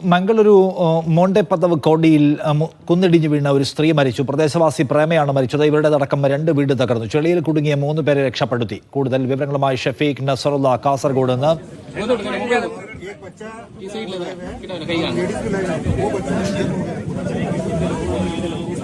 മംഗളൂരു ഏഹ്, Monte Padav കോടിയിൽ കുന്നിടിഞ്ഞു കുന്നിടിഞ്ഞ് വീണ ഒരു സ്ത്രീ മരിച്ചു. പ്രദേശവാസി പ്രേമയാണ് മരിച്ചത്. ഇവരുടേതടക്കം രണ്ട് വീട് തകർന്നു. ചെളിയിൽ കുടുങ്ങിയ മൂന്ന് പേരെ രക്ഷപ്പെടുത്തി. കൂടുതൽ വിവരങ്ങളുമായി ഷഫീഖ് നസറുല്ല കാസർഗോഡ് നിന്ന്.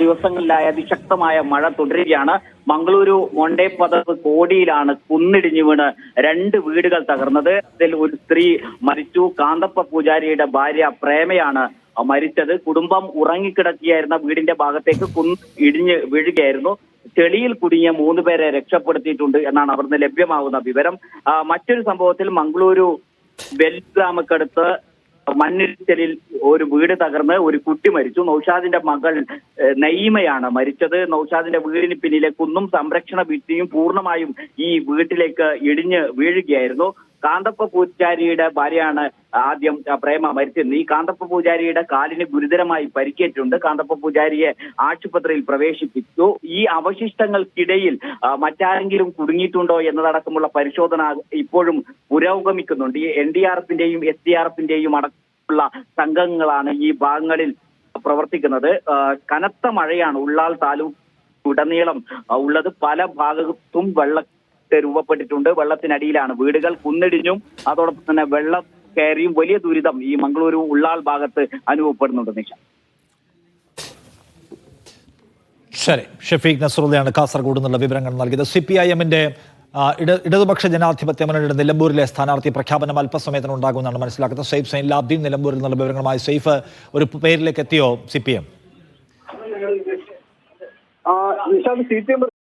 ദിവസങ്ങളിലായി അതിശക്തമായ മഴ തുടരുകയാണ്. മംഗളൂരു മൊണ്ടേ പദവ് കോടിയിലാണ് കുന്നിടിഞ്ഞു വീണ് രണ്ട് വീടുകൾ തകർന്നത്. അതിൽ ഒരു സ്ത്രീ മരിച്ചു. കാന്തപ്പ പൂജാരിയുടെ ഭാര്യ പ്രേമയാണ് മരിച്ചത്. കുടുംബം ഉറങ്ങിക്കിടക്കുകയായിരുന്ന വീടിന്റെ ഭാഗത്തേക്ക് കുന്ന് ഇടിഞ്ഞ് വീഴുകയായിരുന്നു. ചെളിയിൽ കുടുങ്ങിയ മൂന്ന് പേരെ രക്ഷപ്പെടുത്തിയിട്ടുണ്ട് എന്നാണ് അവിടുന്ന് ലഭ്യമാകുന്ന വിവരം. മറ്റൊരു സംഭവത്തിൽ മംഗളൂരു ബെൽഗ്രാമക്കടുത്ത് മണ്ണിടിച്ചിലിൽ ഒരു വീട് തകർന്ന് ഒരു കുട്ടി മരിച്ചു. നൌഷാദിന്റെ മകൾ നയിമയാണ് മരിച്ചത്. നൌഷാദിന്റെ വീടിന് പിന്നിലെ കുന്നും സംരക്ഷണ ഭിത്തിയും പൂർണമായും ഈ വീട്ടിലേക്ക് ഇടിഞ്ഞ് വീഴുകയായിരുന്നു. കാന്തപ്പ പൂജാരിയുടെ ഭാര്യയാണ് ആദ്യം പ്രേമ മരിച്ചത് ഈ കാന്തപ്പ പൂജാരിയുടെ കാലിന് ഗുരുതരമായി പരിക്കേറ്റുണ്ട് കാന്തപ്പ പൂജാരിയെ ആശുപത്രിയിൽ പ്രവേശിപ്പിച്ചു. ഈ അവശിഷ്ടങ്ങൾക്കിടയിൽ മറ്റാരെങ്കിലും കുടുങ്ങിയിട്ടുണ്ടോ എന്നതടക്കമുള്ള പരിശോധന ഇപ്പോഴും പുരോഗമിക്കുന്നുണ്ട്. ഈ എൻ ഡി ആർ എഫിന്റെയും എസ് ഡി ആർ എഫിന്റെയും അടക്കമുള്ള സംഘങ്ങളാണ് ഈ ഭാഗങ്ങളിൽ പ്രവർത്തിക്കുന്നത്. കനത്ത മഴയാണ് ഉള്ളാൾ താലൂക്ക് ഉടനീളം ഉള്ളത്. പല ഭാഗത്തും വെള്ള രൂപപ്പെട്ടിട്ടുണ്ട്. വെള്ളത്തിനടിയിലാണ് വീടുകൾ. കുന്നിടിഞ്ഞും അതോടൊപ്പം തന്നെ വെള്ളം കയറിയും വലിയ ദുരിതം ഈ മംഗളൂരു ഉള്ളാൾ ഭാഗത്ത് അനുഭവപ്പെടുന്നുണ്ട് നിഷ. ശരി. ഷഫീഖ് നസറുല്ലയാണ് കാസർഗോഡ് നിന്നുള്ള വിവരങ്ങൾ നൽകിയത്. സി പി ഐ എമ്മിന്റെ ഇട ഇടതുപക്ഷ ജനാധിപത്യ മുന്നണിയുടെ നിലമ്പൂരിലെ സ്ഥാനാർത്ഥി പ്രഖ്യാപനം അല്പസമയത്തിന് ഉണ്ടാകുമെന്നാണ് മനസ്സിലാക്കുന്നത്. സെയ്ഫ് സൈൻ ലാബ്ദീൻ നിലമ്പൂരിൽ നിന്നുള്ള വിവരങ്ങളുമായി സെയ്ഫ് ഒരു പേരിലേക്ക് എത്തിയോ C P M Nishad C P M